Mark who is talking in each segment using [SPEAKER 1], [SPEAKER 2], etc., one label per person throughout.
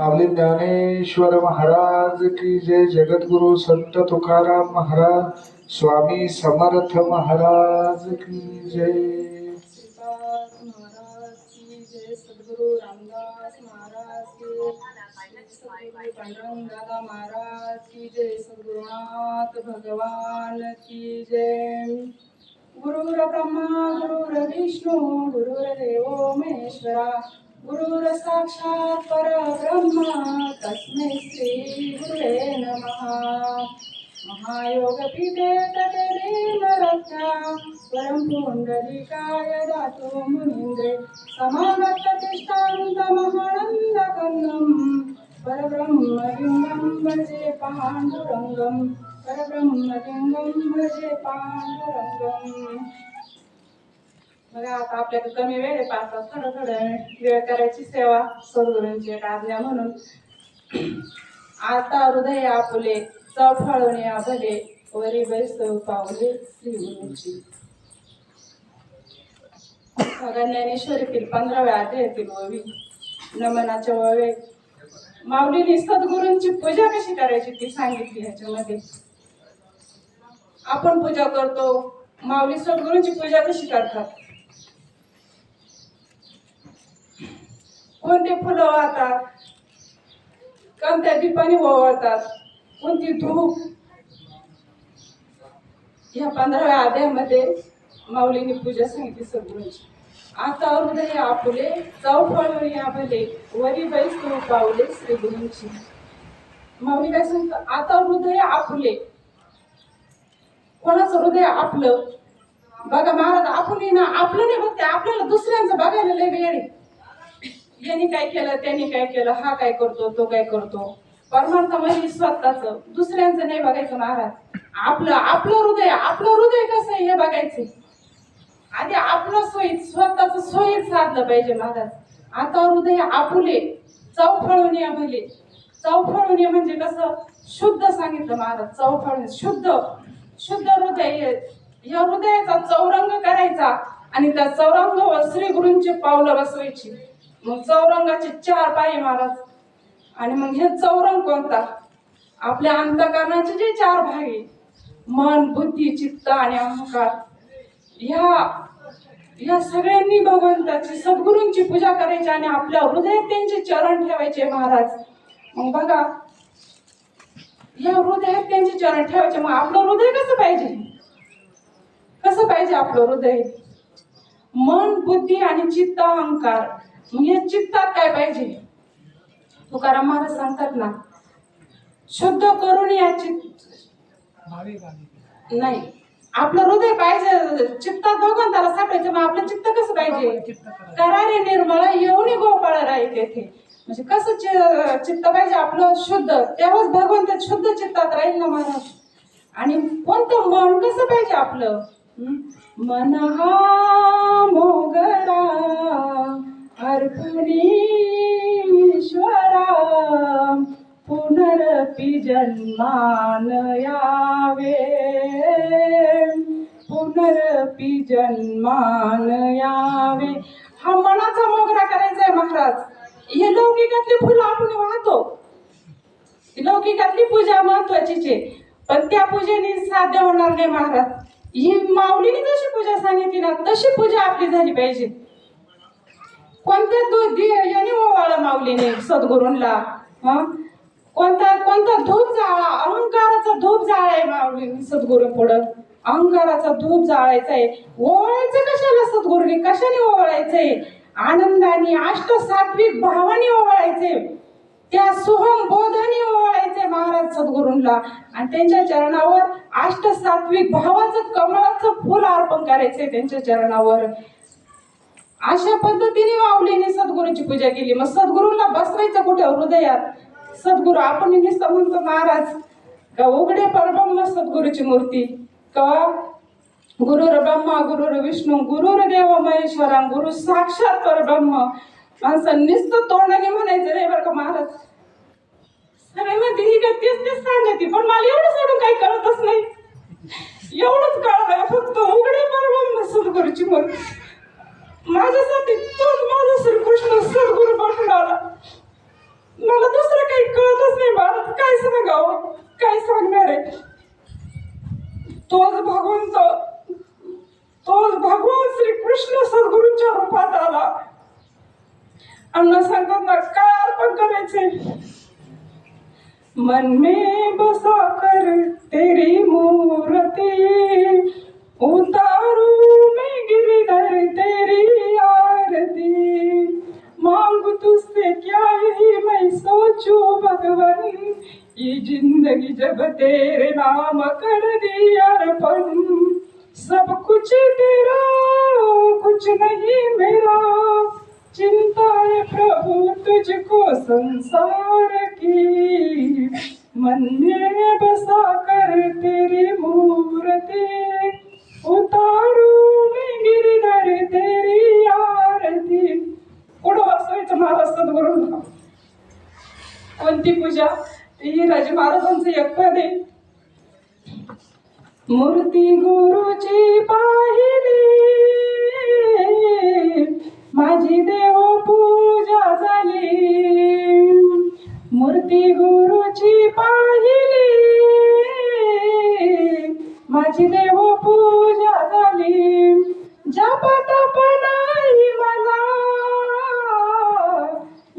[SPEAKER 1] माऊली ज्ञानेश्वर महाराज की जय जगद्गुरु संत तुकाराम महाराज स्वामी समर्थ महाराज की जय।
[SPEAKER 2] श्रीपाद महाराज की जय सद्गुरु रामदास महाराज की सद्गुरु पांडुरंगाला जय सद्गुरुनाथ भगवान की जय गुरुर ब्रह्मा गुरुर विष्णू गुरुर्देव महेश्वरा। गुरुर साक्षात परब्रह्मा तस्मै श्री गुरुवे नमः। महायोगपीठे तदेव परम पुंडलिकाय दातो मुनींद्रे समागततिष्ठान्तमहानन्दकन्दम् परब्रह्मलिङ्गं भजे पाण्डुरङ्गं परब्रह्मलिङ्गं भजे पाण्डुरङ्गम्। बघा आता आपल्याकडे कमी वेळ आहे पाच तास थोडं थोडं वेळ करायची सेवा सद्गुरूंची एक आज्ञा म्हणून. आता हृदय आपुले चौफाळून या वरी बैसव पावले श्रीगुरूंची ज्ञानेश्वरीतील पंधराव्या अध्यायातील ओवी. नमनाच्या ओवे. माऊलीने सद्गुरूंची पूजा कशी करायची ती सांगितली ह्याच्यामध्ये आपण पूजा करतो. माऊली सद्गुरूंची पूजा कशी करतात? कोणते फुलं वाहतात? कोणत्या दीपाने ओवळतात? कोणती धूप? ह्या पंधराव्या आध्यामध्ये माऊलीने पूजा सांगितली सगळ्यांची. आता हृदय आपुले चौफळ याभले वरी बैस तू पावले श्री माऊली काय सांगतो आता हृदय आपुले. कोणाचं हृदय आपलं? बघा महाराज आपण ना आपलं नाही बघते आपल्याला दुसऱ्यांचं बघायला लय वेळ आहे. याने काय केलं त्याने काय केलं हा काय करतो तो काय करतो. परमार्थ म्हणजे स्वतःच. दुसऱ्यांचं नाही बघायचं महाराज. आपलं आपलं हृदय आपलं हृदय कसं आहे हे बघायचं. आधी आपलं सोयीत स्वतःच सोयीत साधलं पाहिजे महाराज. आता हृदय आपुले चौफळवणे भले चौफळवणे म्हणजे कसं? शुद्ध सांगितलं महाराज चौफळून शुद्ध शुद्ध हृदय हे. या हृदयाचा चौरंग करायचा आणि त्या चौरंगावर श्री गुरूंची पावलं बसवायची. मग चौरंगाचे चार पाय महाराज. आणि मग हे चौरंग कोणता? आपल्या अंतकरणाचे जे चार भाग आहे मन बुद्धी चित्त आणि अहंकार ह्या ह्या सगळ्यांनी भगवंताची सद्गुरूंची पूजा करायची आणि आपल्या हृदयात त्यांचे चरण ठेवायचे महाराज. मग बघा या हृदयात त्यांचे चरण ठेवायचे मग आपलं हृदय कसं पाहिजे? कसं पाहिजे आपलं हृदय? मन बुद्धी आणि चित्त अहंकार. मग या चित्तात काय पाहिजे? तुकाराम महाराज सांगतात ना शुद्ध करून या चित्त नाही. आपलं हृदय पाहिजे चित्तात भगवंताला सापडायचं मग आपलं चित्त कसं पाहिजे? करारे निर्मळ येऊन गोपाळ राहील तेथे. म्हणजे कसं चित्त पाहिजे आपलं शुद्ध? तेव्हाच भगवंत शुद्ध चित्तात राहील ना महाराज आणि कोणतं मन कसं पाहिजे आपलं? मन हा? मोगरा अर्पणीश्वरा पुनरपि जन्मान यावे। पुनरपि जन्मान यावे। हा मनाचा मोगरा करायचा आहे महाराज. हे लौकिकातली फुलं आपण वाहतो. लौकिकातली पूजा महत्वाचीच आहे. पण त्या पूजेने साध्य होणार नाही महाराज. ही माऊलीने जशी पूजा सांगितली ना तशी पूजा आपली झाली पाहिजे. कोणत्या दु दि- याने ओवाळलं माऊलीने सद्गुरूंला कोणता कोणता धूप जाळा? अहंकाराचा धूप जाळाय माऊली सद्गुरू पुढं. अहंकाराचा धूप जाळायचा आहे ओवाळायचं कशाला सद्गुरूने? कशाने ओवाळायचंय? आनंदाने अष्ट सात्विक भावाने ओवाळायचे त्या सोहम बोधाने ओवाळायचे महाराज सद्गुरूंला. आणि त्यांच्या चरणावर अष्ट सात्विक भावाचं कमळाचं फुल अर्पण करायचंय त्यांच्या चरणावर. अशा पद्धतीने वावलीने सद्गुरूची पूजा केली. मग सद्गुरूला बसवायचं कुठे? हृदयात. सद्गुरू आपण नुसतं म्हणतो महाराज का उघडे परब्रह्म सद्गुरूची मूर्ती? का गुरुर ब्रह्मा गुरुर विष्णू गुरुर देव महेश्वरा गुरु साक्षात परब्रह्म? माणसं नुसतं तोंडाने म्हणायचं रे बरं का महाराज? सगळे म्हणते ही काय तेच तेच सांगते पण मला एवढं सोडून काही कळतच नाही. एवढंच कळलं फक्त उघडे परब्रह्म सद्गुरूची मूर्ती. माझ्यासाठी तोच माझा श्रीकृष्ण सद्गुरू पाठवून आला. मला भारत. काय सांगावं? काय सांगणार आहे? तोच भगवंत तोच भगवान श्रीकृष्ण सद्गुरूंच्या रूपात आला. अन्न सांगतात ना काय अर्पण करायचे मन मे बसा पूजा ती राजे महाराजांचं आहे. मूर्ती गुरुची पाहिली. माझी देव पूजा झाली. मूर्ती गुरुची पाहिली. माझी देव पूजा झाली. जप पण मला.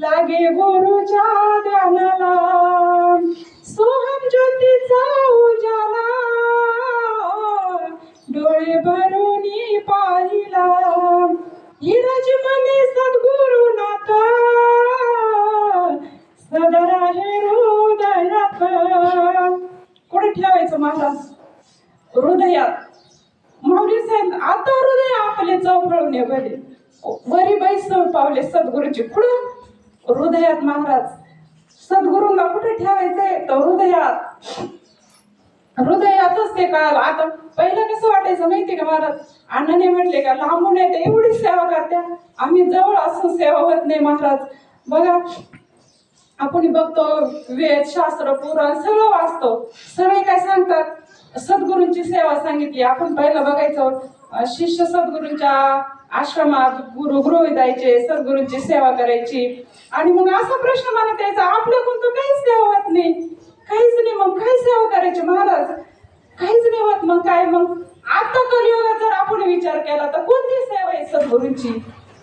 [SPEAKER 2] लागे गुरुच्या ध्यानाला. सोहम ज्योतीचा उजाला. डोळे भरून पाहिला. हिरज मने सद्गुरु नाथा. सदर आहे हृदयात. कुठे ठेवायचं महाराज हृदयात? माऊली साहेब आता हृदय आपले चौफळवणे बरे वरी बैसव पावले सद्गुरूची. पुढं हृदयात महाराज. सद्गुरूंना कुठे ठेवायचंय तर हृदयात? हृदयातच ते काल आता पहिलं कसं वाटायचं माहिती का महाराज? अण्णाने म्हटले का लांबून येते एवढी सेवा करत्या. आम्ही जवळ असून सेवा होत नाही महाराज. बघा आपण बघतो वेद शास्त्र पुराण सगळं वाचतो. सगळे काय सांगतात? सद्गुरूंची सेवा सांगितली. आपण पहिलं बघायचं. शिष्य सद्गुरूंच्या आश्रमात गुरु गृह द्यायचे सद्गुरूंची सेवा करायची. आणि मग असा प्रश्न मला द्यायचा आपल्याकडून तर काहीच सेवा होत नाही. काहीच नाही मग काय सेवा करायची महाराज? काहीच नाही होत मग काय? मग आता कलियुगात जर आपण विचार केला तर कोणती सेवा आहे सद्गुरूंची?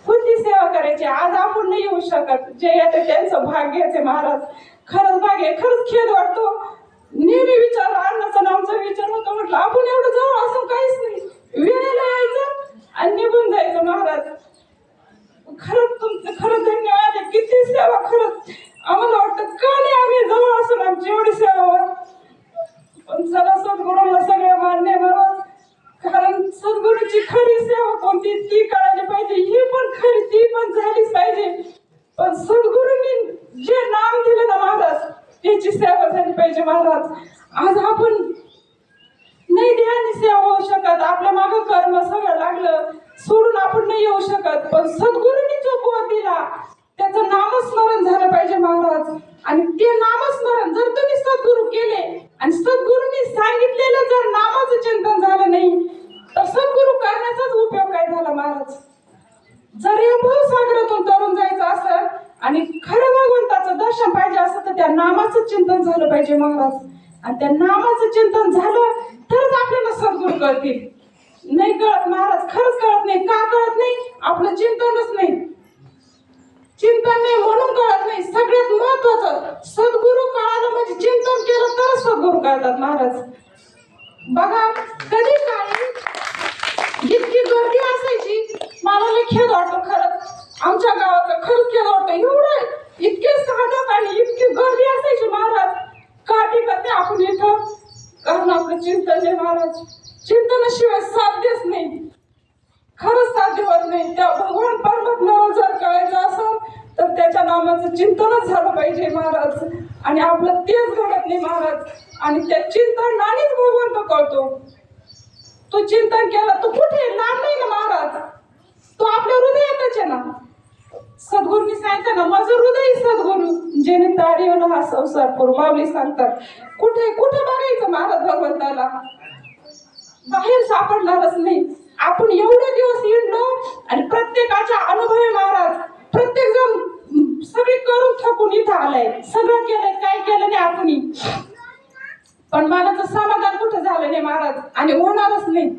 [SPEAKER 2] कोणती सेवा करायची? आज आपण नाही येऊ शकत. जे येते त्यांचं भाग्याचे महाराज. खरंच भाग्य आहे. खरंच खेद वाटतो. नेहमी विचार अन्नाचा नामचा विचार होतो म्हटलं आपण एवढं जवळ असं काहीच नाही. वेळेला यायचं आणि निघून जायचं महाराज. खरंच तुमचं खरं धन्यवाद आहे. किती सेवा खरंच. आम्हाला वाटतं का नाही आम्ही जवळ असून आमची एवढी सेवा पण चला सद्गुरूला सगळं मान्य आहे महाराज कारण सद्गुरूची खरी सेवा कोणती ती कळायला पाहिजे. ही पण खरी ती पण झालीच पाहिजे. पण सद्गुरूंनी जे नाम दिलं ना महाराज त्याची सेवा झाली पाहिजे महाराज. आज आपण नाही ध्यानी सेवा होऊ शकत. आपल्या मागं कर्म सगळं लागलं. सोडून आपण नाही येऊ शकत. पण सद्गुरूंनी जो बोध दिला त्याचं नामस्मरण झालं पाहिजे महाराज. आणि ते नामस्मरण जर तुम्ही सद्गुरू केले आणि सद्गुरूंनी सांगितलेलं जर नामाचं चिंतन झालं नाही तर सद्गुरू करण्याचाच उपयोग काय झाला महाराज? जर या भूसागरातून तरुण जायचं असं आणि खरं भगवंताचं दर्शन पाहिजे असं तर त्या नामाचं चिंतन झालं पाहिजे महाराज. आणि त्या नामाचं चिंतन झालं तरच आपल्याला सद्गुरू कळतील. नाही कळत महाराज खरंच कळत नाही. का कळत नाही? आपलं चिंतनच नाही. चिंतन नाही म्हणून कळत नाही. सगळ्यात महत्वाचं सद्गुरू कळालं म्हणजे चिंतन केलं तरच सद्गुरू कळतात महाराज. बघा कधी काळी इतकी गर्दी असायची मला लय खेद वाटतो खरंच आमच्या गावाचं खरंच खेद वाटतं. एवढं इतके साधक आणि इतकी गर्दी असायची महाराज. का टिकत आपण इथं कारण आपलं चिंता आहे महाराज चिंतनाशिवाय साध्यच नाही. खरंच साध्य होत नाही. त्या भगवान परमात्म्याला जर कळायचं असेल तर त्याच्या नामाचं चिंतनच झालं पाहिजे महाराज. आणि आपलं तेच घडत नाही महाराज. आणि त्या चिंतनानेच भगवंत कळतो. तो चिंतन केला तो कुठे? लांब नाही ना महाराज. तो आपल्या हृदयातच आहे ना. सद्गुरूंनी सांगितलं ना माझं हृदय सद्गुरू. जेणे तारीवला हा संसार पूर्वावली सांगतात. कुठे कुठे बघायचं महाराज भगवंताला? बाहेर सापडणारच नाही. आपण एवढे दिवस हिंडलो आणि प्रत्येकाच्या अनुभवी महाराज प्रत्येक जण सगळी करून थकून इथं आलाय. सगळं केलंय काय केलं नाही आपण. पण मनाचं समाधान कुठं झालं नाही महाराज? आणि होणारच नाही.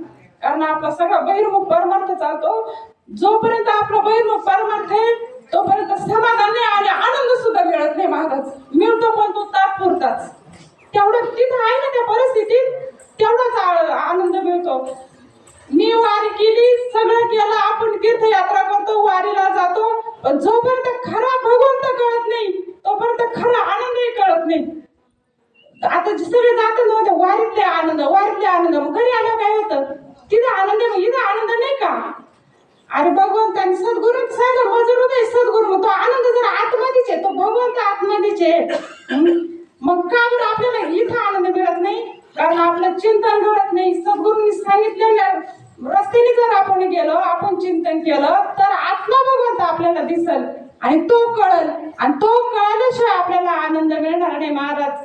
[SPEAKER 2] कारण आपला सगळा बहिर्मुख परमार्थ चालतो. जोपर्यंत आपला बहिर्मुख परमार्थ आहे तोपर्यंत समाधान नाही आणि आनंद सुद्धा मिळत नाही महाराज. मिळतो पण तो तात्पुरताच. तेवढं तिथं आहे ना त्या परिस्थितीत तेवढाच आनंद मिळतो. मी वारी केली सगळं केलं आपण तीर्थयात्रा करतो वारीला जातो पण जोपर्यंत खरा भगवंत कळत नाही तोपर्यंत खरा आनंदही कळत नाही. आता जे सगळे जातात नव्हते वारीतले आनंद वारीतले आनंद. मग घरी आल्यावर काय होतं? तिथं आनंद मग इथं आनंद अरे भगवंताने सद्गुरू सांगा माझं हृदय सद्गुरू तो आनंद जर आतमध्येच आहे तो भगवंत आतमध्येच आहे. मग का बरं आपल्याला इथं आनंद मिळत नाही? कारण आपलं चिंतन घडत नाही. सद्गुरूंनी सांगितलेल्या रस्त्याने जर आपण गेलो आपण चिंतन केलं तर आत्मा भगवंत आपल्याला दिसल आणि तो कळल. आणि तो कळल्याशिवाय आपल्याला आनंद मिळणार नाही महाराज.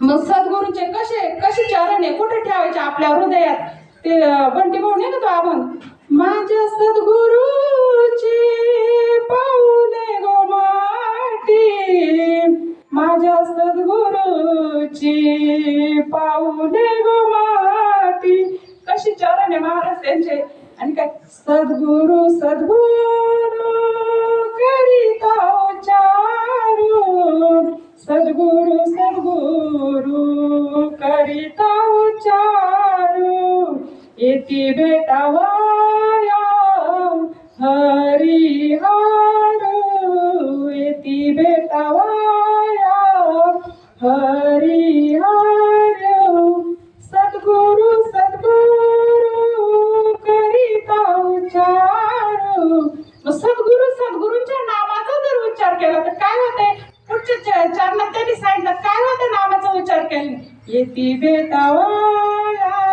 [SPEAKER 2] मग सद्गुरूंचे कसे कसे चरण आहे? कुठे ठेवायचे आपल्या हृदयात? ते बंटी भाऊ नाही का तो आपण माझ्या सद्गुरूची पाऊले गो माटी. माझ्या सद्गुरूची पाऊले गो माटी. कशी चरण आहे महाराज त्यांचे हरिहार सद्गुरु सद्गुरु करिता उच्चारू। मग सद्गुरु सद्गुरूंच्या नामाचा जर उच्चार केला तर काय होतंय पुढच्या च- चरणात त्यांनी सांगितलं काय होतं नामाचा उच्चार केला? येती बेतावाया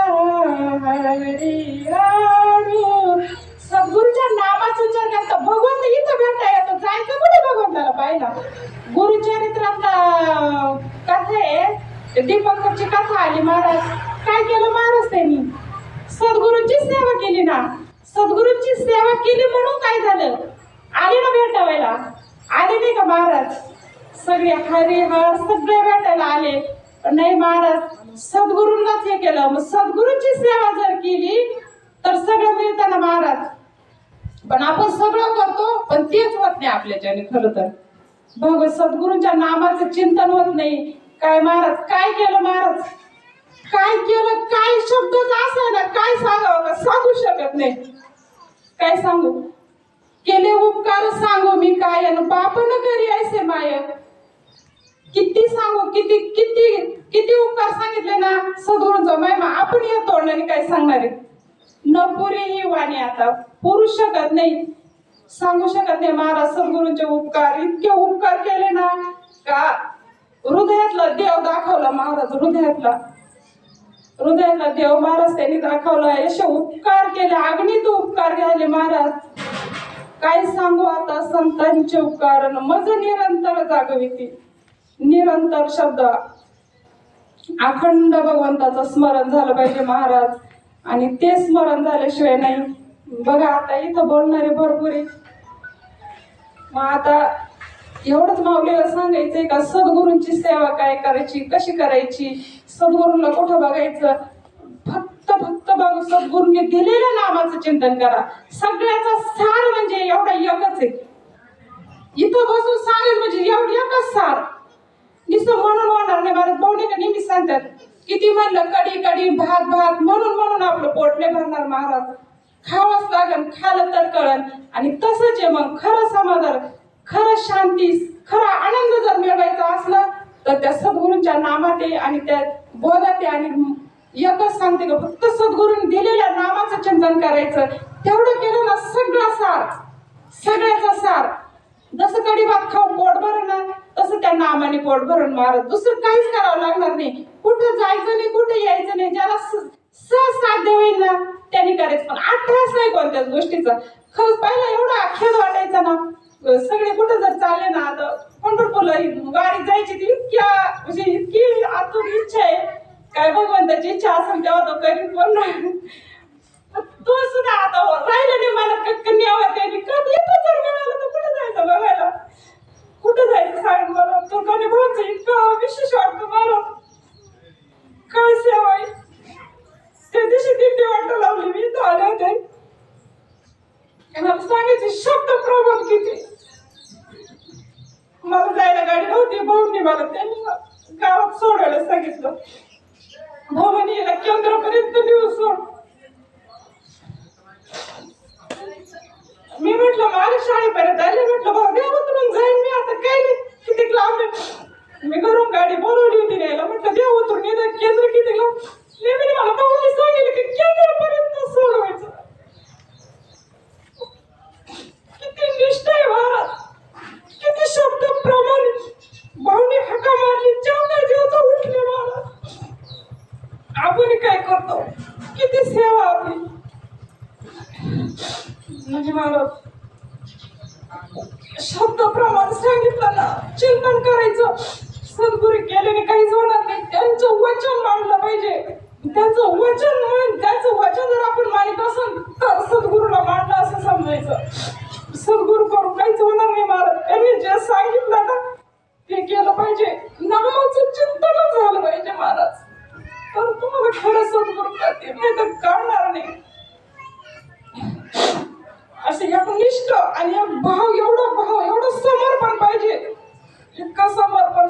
[SPEAKER 2] हरिहारू सद्गुरूच्या नामाचा उच्चार केला तर भगवंत इथं भेटता येतो. जायचं कुठे भगवंताला? पाहिला गुरुचरित्रातला आहे. दीपकची कथा आली महाराज. काय केलं महाराज त्यांनी? सद्गुरूंची सेवा केली ना? सद्गुरूंची सेवा केली म्हणून काय झालं? आले ना भेटावायला आले नाही का महाराज? सगळे हरिहर सगळे भेटायला आले. पण नाही महाराज सद्गुरूंनाच हे केलं. मग सद्गुरूंची सेवा जर केली तर सगळं मिळतं ना महाराज. पण आपण सगळं करतो पण तेच होत नाही आपल्याच्याने खरं तर. भगवत सद्गुरूंच्या नामाचं चिंतन होत नाही. काय महाराज? काय केलं महाराज? काय केलं? काय शब्दच असा ना काय सांगावं का सांगू शकत नाही. काय सांगू? केले उपकार सांगू मी काय बाप न करी ऐसे माय किती सांगू? किती किती किती उपकार सांगितले ना? सद्गुरूंचा महिमा आपण या तोंडाने काय सांगणार आहे? न पुरे ही वाणी आता. पुरू शकत नाही. सांगू शकत नाही महाराज सद्गुरूंचे उपकार. इतके उपकार केले ना. का? हृदयातला देव दाखवला महाराज हृदयातला. हृदयातला देव महाराज त्यांनी दाखवला. असे उपकार केले अग्नीत उपकार झाले महाराज. काय सांगू आता? संतांचे उपकार मज निरंतर जागविती. निरंतर शब्द. अखंड भगवंताचं स्मरण झालं पाहिजे महाराज. आणि ते स्मरण झाल्याशिवाय नाही. बघा आता इथं बोलणारे भरपूर आहे मग आता एवढंच माऊलीला सांगायचंय का सद्गुरूंची सेवा काय करायची कशी करायची? सद्गुरूंना कुठं बघायचं. फक्त फक्त बघ सद्गुरूंनी दिलेल्या नामाचं चिंतन करा. सगळ्याचा सार म्हणजे एवढा एकच आहे. इथं बसून सांगेल म्हणजे एवढं एकच सार. नुसतं म्हणून होणार नाही मला पाहुणे का नेहमी सांगतात. किती म्हणलं कडी कडी भात भात म्हणून म्हणून आपलं पोट नाही भरणार महाराज. खावंच लागन खालं तर कळन. आणि तसंच आहे मग खरं समाधान. खरं शांती खरा आनंद जर मिळवायचा असला तर त्या सद्गुरूंच्या नामात आहे आणि त्या बोधात आहे आणि एकच सांगते का फक्त सद्गुरूंनी दिलेल्या नामाचं चिंतन करायचं. तेवढं केलं ना सगळा सार सगळ्याचा सार. जसं कडी भात खाऊन पोट भरण ना तसं त्या नामाने पोट भरून मारत. दुसरं काहीच करावं लागणार नाही. कुठं जायचं नाही कुठं यायचं नाही ज्याला स- सहज साध्य होईल ना त्यांनी करायचं. पण अठ्ठास नाही कोणत्याच गोष्टीचा. खरंच पहिला एवढा खेळ वाटायचा ना सगळे कुठं जर चालले ना आता पंढरपूरला ही गाडी जायची ती इतक्या म्हणजे इतकी आतून इच्छा आहे. काय भगवंताची इच्छा असेल तेव्हा तो करीन पण तो सुद्धा आता राहिलं नाही मला कन्या त्यांनी कधी येतो जर मिळालं तर कुठं जायचं बघायला? कुठं जायचं सांग मला? तो कधी भाऊचं इतकं विशेष वाटतं मला. काय सेवा आहे? त्या दिवशी दिंडी वाटत लावली मी तो आले होते मला सांगायचे शब्द प्रबोध किती? मला जायला गाडी नव्हती भाऊनी मला त्यांनी गावात सोडायला सांगितलं. भाऊ म्हणे याला केंद्रापर्यंत नेऊ सोड मी म्हटलं माझ्या शाळेपर्यंत आले म्हटलं भाऊ देवा उतरून जाईन मी आता काय नाही किती लांब आहे मी घरून गाडी बोलवली होती न्यायला म्हटलं देव उतरून येतं केंद्र किती लांब नेहमी मला भाऊने सांगितलं की केंद्रापर्यंत सोडवायचं किती निष्ठ आहे महाराज किती शब्द प्रमाणित भाऊने हका मारली जेवता जेवता उठले महाराज आपण काय करतो किती सेवा आपली म्हणजे मला शब्द प्रमाण सांगितलं ना चिंतन करायचं. सद्गुरू केल्याने काहीच होणार नाही. त्यांचं वचन मानलं पाहिजे. त्यांचं वचन म्हण त्यांचं वचन जर आपण मानित असेल तर सद्गुरूला मानलं असं समजायचं. सद्गुरू करून काहीच होणार नाही महाराज. त्यांनी जे सांगितलं ना ते केलं पाहिजे. नामाचं चिंतनच झालं पाहिजे महाराज. तर तुम्हाला खरं सद्गुरू करते नाही तर कळणार नाही. असे एक निष्ठ आणि एक भाव एवढा भाव एवढं समर्पण पाहिजे. इतकं समर्पण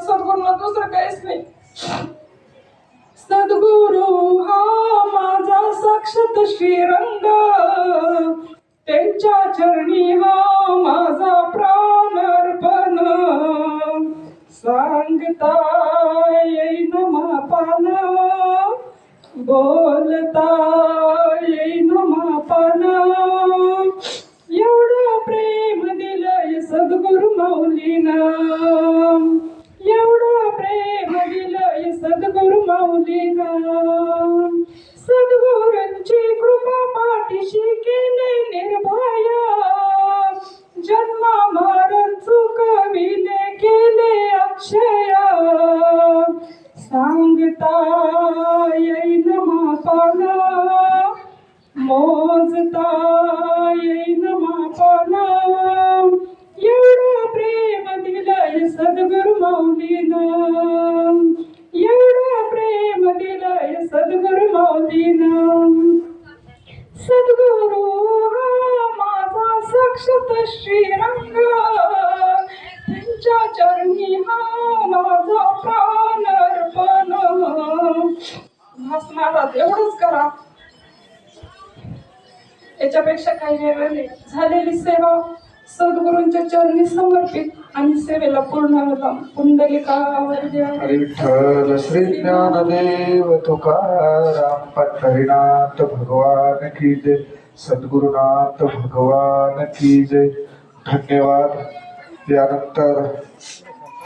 [SPEAKER 2] issue. श्रीरंग त्यांच्या चरणी हा माझा प्राण अर्पण भास महाराज एवढंच करा याच्यापेक्षा काही वेगळं नाही झालेली सेवा सद्गुरूंच्या चरणी समर्पित आणि सेवेला पूर्ण विराम. पुंडलिकावर
[SPEAKER 1] श्री ज्ञानदेव तुकाराम पंढरीनाथ भगवान की जय सद्गुरुनाथ भगवान की जय धन्यवाद. यानंतर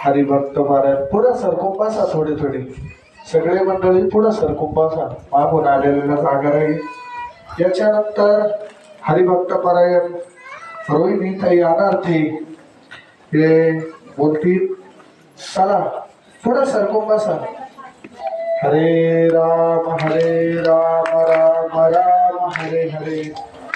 [SPEAKER 1] हरिभक्त महाराज पुढं सरकून बसा थोडी थोडी. सगळे मंडळी पुढं सरकून बसा मागून आलेल्या जागा राहील याच्यानंतर हरिभक्त पारायण रोहिणी ताई अनार्थी हे बोलतील. चला पुढं सरकून बसा हरे राम हरे राम राम राम हरे हरे.